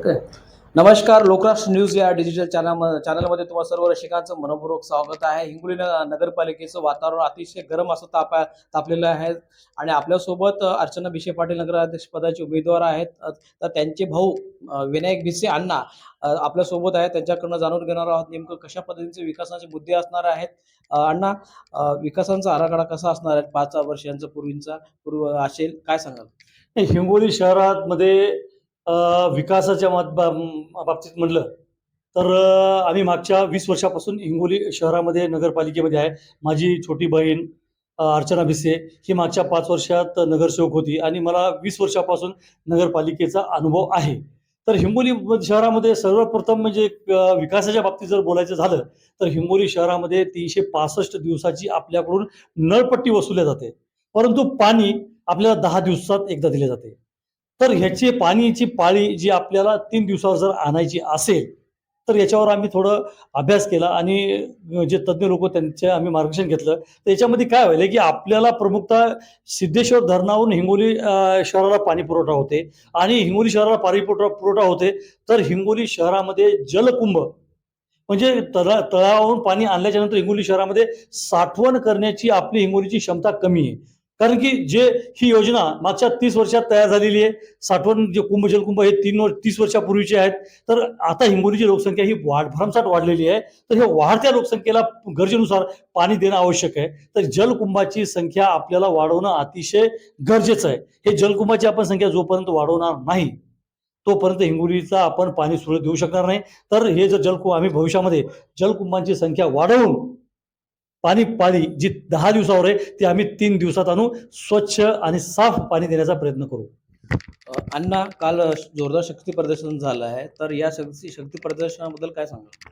Okay. नमस्कार Lokrashtra news या digital channel चॅनलमध्ये तुम्हा सर्व रसिकांचं मनपूर्वक स्वागत आहे. हिंगोली नगरपालिकेचं वातावरण अतिशय गरम असं ताप तापलेलं आहे आणि आपल्यासोबत अर्चना भिसे पाटील नगराध्यक्ष पदाचे उमेदवार आहेत. तर त्यांचे भाऊ विनायक भिसे अण्णा आपल्यासोबत आहेत. त्यांच्याकडनं जाणून घेणार आहोत नेमकं कशा पद्धतीचे विकासाचे मुद्दे असणार आहेत. अण्णा विकासांचा आराखडा कसा असणार आहे? पाच वर्षांचा पूर्वींचा पूर्व असेल काय सांगाल? हिंगोली शहरामध्ये विकासाच्या मात- बा- बाबतीत म्हणलं तर आम्ही मागच्या वीस वर्षापासून हिंगोली शहरामध्ये नगरपालिकेमध्ये आहे. माझी छोटी बहीण अर्चना भिसे ही मागच्या पाच वर्षात नगरसेवक होती आणि मला वीस वर्षापासून नगरपालिकेचा अनुभव आहे. तर हिंगोली शहरामध्ये सर्वप्रथम म्हणजे विकासाच्या बाबतीत जर बोलायचं झालं तर हिंगोली शहरामध्ये तीनशे पासष्ट दिवसाची आपल्याकडून नळपट्टी वसुल्या जाते. परंतु पाणी आपल्याला दहा दिवसात एकदा दिले जाते. तर ह्याची पाणीची पाळी जी आपल्याला तीन दिवसावर जर आणायची असेल तर याच्यावर आम्ही थोडं अभ्यास केला आणि जे तज्ज्ञ लोक त्यांचे आम्ही मार्गदर्शन घेतलं. तर याच्यामध्ये काय व्हायला की आपल्याला प्रमुखतः सिद्धेश्वर धरणावरून हिंगोली शहराला पाणी पुरवठा होते आणि हिंगोली शहराला पाणी पुरवठा पुरवठा होते. तर हिंगोली शहरामध्ये जलकुंभ म्हणजे तळा तळावरून पाणी आणल्याच्या नंतर हिंगोली शहरामध्ये साठवण करण्याची आपली हिंगोलीची क्षमता कमी आहे. कारण की जे ही योजना मागच्या तीस वर्षात तयार झालेली आहे साठवण जे कुंभ जलकुंभ हे तीन वर्ष तीस वर्षापूर्वीचे आहेत तर आता हिंगोलीची लोकसंख्या ही वाढ भरमसाठ वाढलेली आहे. तर हे वाढत्या लोकसंख्येला गरजेनुसार पाणी देणं आवश्यक आहे. तर जलकुंभाची संख्या आपल्याला वाढवणं अतिशय गरजेचं आहे. हे जलकुंभाची आपण संख्या जोपर्यंत वाढवणार नाही तोपर्यंत हिंगोलीचा आपण पाणी सुरळीत देऊ शकणार नाही. तर हे जर जलकुंभ आम्ही भविष्यामध्ये जलकुंभांची संख्या वाढवून पाणी पाळी जी दहा दिवसावर आहे ती आम्ही तीन दिवसात आणू. स्वच्छ आणि साफ पाणी देण्याचा प्रयत्न करू. अण्णा काल जोरदार शक्ती प्रदर्शन झालं आहे. तर या शक्ती शक्ती प्रदर्शनाबद्दल काय सांगाल?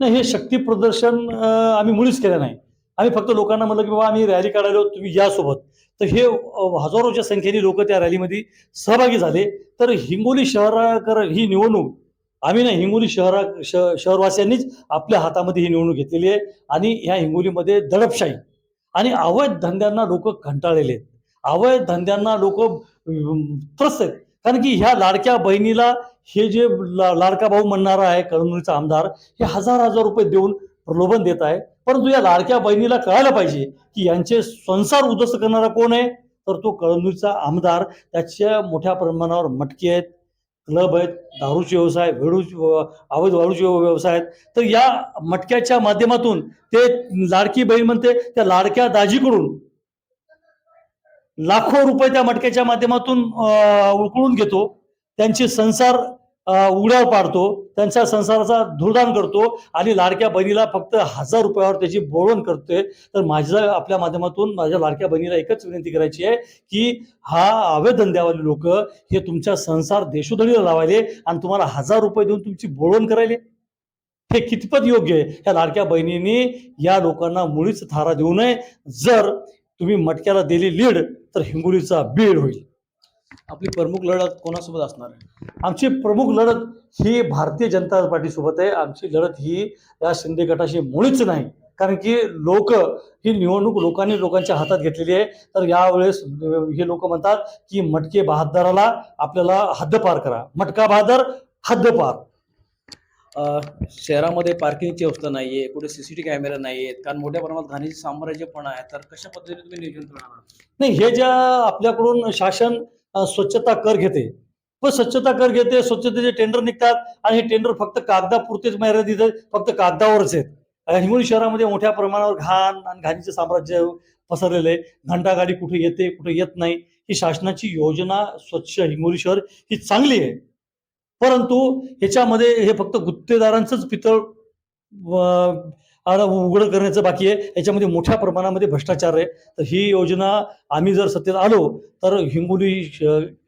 नाही हे शक्ती प्रदर्शन आम्ही मुळीच केलं नाही. आम्ही फक्त लोकांना म्हणलं की बाबा आम्ही रॅली काढायला तुम्ही या सोबत. तर हे हजारोच्या संख्येने लोक त्या रॅलीमध्ये सहभागी झाले. तर हिंगोली शहराकर ही निवडणूक आम्ही नाही हिंगोली शहरा श शहरवासियांनीच आपल्या हातामध्ये ही निवडणूक घेतलेली आहे आणि ह्या हिंगोलीमध्ये दडपशाही आणि अवैध धंद्यांना लोक कंटाळलेले आहेत. अवैध धंद्यांना लोक त्रस्त आहेत. कारण की ह्या लाडक्या बहिणीला हे जे ला- लाडका भाऊ म्हणणारा आहे कळमनुरीचा आमदार हे हजार हजार रुपये देऊन प्रलोभन देत आहे. परंतु या लाडक्या बहिणीला कळायला पाहिजे की यांचे संसार उद्ध्वस्त करणारा कोण आहे? तर तो कळमनुरीचा आमदार त्याच्या मोठ्या प्रमाणावर मटके आहेत. क्लब आहेत दारूचे व्यवसाय वेळू अवैध वाळूचे व्यवसाय आहेत. तर या मटक्याच्या माध्यमातून ते लाडकी बहीण म्हणते त्या लाडक्या दाजीकडून लाखो रुपये त्या मटक्याच्या माध्यमातून उकळून घेतो. त्यांचे संसार उघड्यावर पाडतो त्यांच्या संसाराचा धुळदान करतो आणि लाडक्या बहिणीला फक्त हजार रुपयावर त्याची बोळवण करतोय. तर माझ्या आपल्या माध्यमातून माझ्या लाडक्या बहिणीला एकच विनंती करायची आहे की हा अवैध लोक हे तुमच्या संसार देशोधडीला लावायले आणि तुम्हाला हजार रुपये देऊन तुमची बोळवण करायले. हे कितपत योग्य आहे? ह्या लाडक्या बहिणींनी या लोकांना मुळीच थारा देऊ नये. जर तुम्ही मटक्याला दिली लीड तर हिंगोलीचा बीड होईल. आपली प्रमुख लढत कोणासोबत असणार आहे? आमची प्रमुख लढत ही भारतीय जनता पार्टीसोबत आहे. आमची लढत ही या शिंदे गटाशी मुळीच नाही. कारण की लोक ही निवडणूक लोकांनी लोकांच्या हातात घेतलेली आहे. तर यावेळेस हे लोक म्हणतात की मटके बहादराला आपल्याला हद्दपार करा. मटका बहादर हद्दपार शहरामध्ये पार्किंगची व्यवस्था नाहीये कुठे सीसीटीव्ही कॅमेरा नाहीयेत कारण मोठ्या प्रमाणात घाणीचे साम्राज्य पण आहे. तर कशा पद्धतीने तुम्ही नियोजन करणार आहात? नाही हे ज्या आपल्याकडून शासन स्वच्छता कर घेते. पण स्वच्छता कर घेते स्वच्छतेचे टेंडर निघतात आणि हे टेंडर फक्त कागदापुरतेच मर्यादित आहेत फक्त कागदावरच आहेत. हिंगोली शहरामध्ये मोठ्या प्रमाणावर घाण आणि घाणीचे साम्राज्य पसरलेलं आहे. घंटागाडी कुठे येते कुठे येत नाही. ही शासनाची योजना स्वच्छ हिंगोली शहर ही चांगली आहे. परंतु ह्याच्यामध्ये हे फक्त गुत्तेदारांचंच पितळ आड- उघडं करण्याचं बाकी आहे. याच्यामध्ये मोठ्या प्रमाणामध्ये भ्रष्टाचार आहे. तर ही योजना आम्ही जर सत्तेत आलो तर हिंगोली श-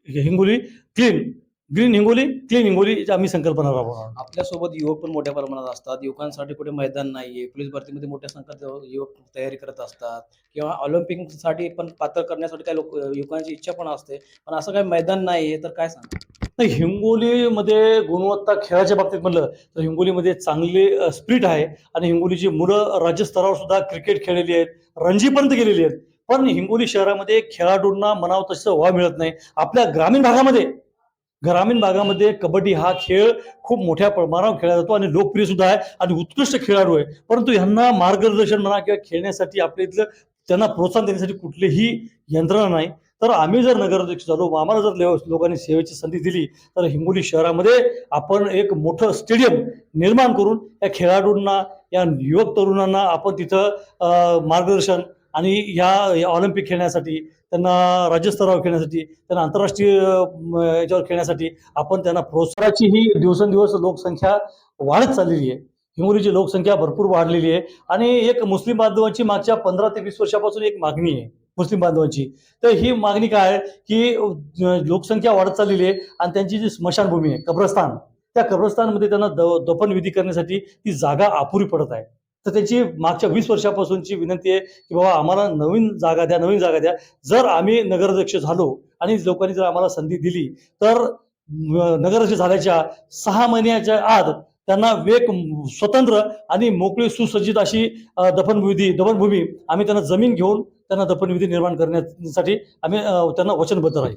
Hingoli clean green Hingoli clean Hingoli आम्ही संकल्पना राबवणार आपल्यासोबत युवक पण मोठ्या प्रमाणात असतात. युवकांसाठी कुठे मैदान नाहीये. पोलीस भरतीमध्ये मोठ्या संख्येत युवक तयारी करत असतात. किंवा ऑलिम्पिकसाठी पण पात्र करण्यासाठी काही लोक युवकांची इच्छा पण असते. पण असं काही मैदान नाहीये तर काय सांग हिंगोलीमध्ये गुणवत्ता खेळाच्या बाबतीत म्हणलं तर हिंगोलीमध्ये चांगली स्प्रिट आहे आणि हिंगोलीची मुलं राज्यस्तरावर सुद्धा क्रिकेट खेळलेली आहेत रणजीपर्यंत गेलेली आहेत. पण हिंगोली शहरामध्ये खेळाडूंना मनाव तसं व्हावं मिळत नाही. आपल्या ग्रामीण भागामध्ये ग्रामीण भागामध्ये कबड्डी हा खेळ खूप मोठ्या प्रमाणावर खेळला जातो आणि लोकप्रिय सुद्धा आहे आणि उत्कृष्ट खेळाडू आहे. परंतु यांना मार्गदर्शन म्हणा किंवा खेळण्यासाठी आपल्या इथलं त्यांना प्रोत्साहन देण्यासाठी कुठलीही यंत्रणा नाही. तर आम्ही जर नगराध्यक्ष झालो आम्हाला जर लोकांनी सेवेची संधी दिली तर हिंगोली शहरामध्ये आपण एक मोठं स्टेडियम निर्माण करून या खेळाडूंना या युवक तरुणांना आपण तिथं मार्गदर्शन आणि या या ऑलिम्पिक खेळण्यासाठी त्यांना राज्यस्तरावर खेळण्यासाठी त्यांना आंतरराष्ट्रीय याच्यावर खेळण्यासाठी आपण त्यांना प्रोत्साहनाची ही दिवसेंदिवस लोकसंख्या वाढत चाललेली आहे. हिंगोलीची लोकसंख्या भरपूर वाढलेली आहे. आणि एक मुस्लिम बांधवांची मागच्या पंधरा ते वीस वर्षापासून एक मागणी आहे. मुस्लिम बांधवांची. तर ही मागणी काय? आहे की लोकसंख्या वाढत चाललेली आहे आणि त्यांची जी स्मशानभूमी आहे कब्रस्तान त्या कब्रस्तानमध्ये त्यांना द दफनविधी करण्यासाठी ती जागा अपुरी पडत आहे. तर त्यांची मागच्या वीस वर्षापासूनची विनंती आहे की बाबा आम्हाला नवीन जागा द्या नवीन जागा द्या. जर आम्ही नगराध्यक्ष झालो आणि लोकांनी जर आम्हाला संधी दिली तर नगराध्यक्ष झाल्याच्या सहा महिन्याच्या आत त्यांना वेग स्वतंत्र आणि मोकळी सुसज्जित अशी दफनविधी दफनभूमी आम्ही त्यांना जमीन घेऊन त्यांना दफनविधी निर्माण करण्यासाठी आम्ही त्यांना वचनबद्ध राहील.